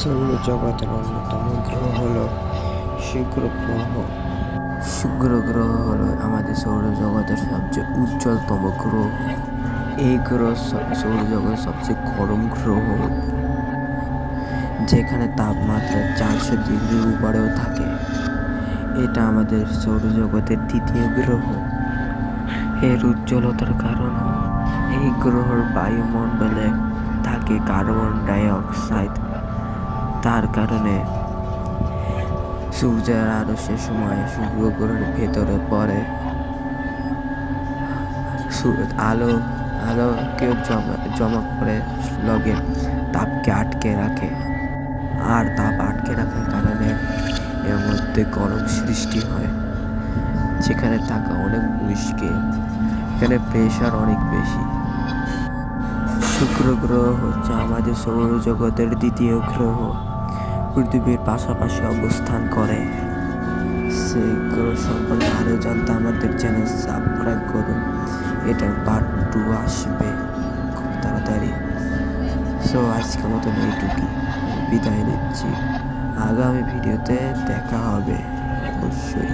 সৌর জগতের অন্যতম গ্রহ হল শুক্র গ্রহ। শুক্র গ্রহ হল আমাদের সৌরজগতের সবচেয়ে উজ্জ্বলতম গ্রহ। এই গ্রহ সৌরজগতের সবচেয়ে গরম গ্রহ। যেখানে তাপমাত্রা চারশো ডিগ্রির উপরেও থাকে। এটা আমাদের সৌরজগতের দ্বিতীয় গ্রহ। এর উজ্জ্বলতার কারণ এই গ্রহর বায়ুমণ্ডলে থাকে কার্বন ডাইঅক্সাইড। তার কারণে সূর্যের আলো সে সময় শুক্র গ্রহের ভেতরে পড়ে। আলো আলোকে জমা জমা করে লগে তাপকে আটকে রাখে। আর তাপ আটকে রাখার কারণে এর মধ্যে গরম সৃষ্টি হয়, যেখানে থাকা অনেক মুশকিল, এখানে প্রেশার অনেক বেশি। শুক্র গ্রহ হচ্ছে আমাদের সৌরজগতের দ্বিতীয় গ্রহ। পৃথিবীর পাশাপাশি অবস্থান করে। গ্রহ সম্পর্কে আরও জানতে আমাদের চ্যানেল সাবস্ক্রাইব করুন। এটার পার্ট টু আসবে খুব তাড়াতাড়ি। সো আজকের মতন এইটুকুই। বিদায় নিচ্ছি। আগামী ভিডিওতে দেখা হবে অবশ্যই।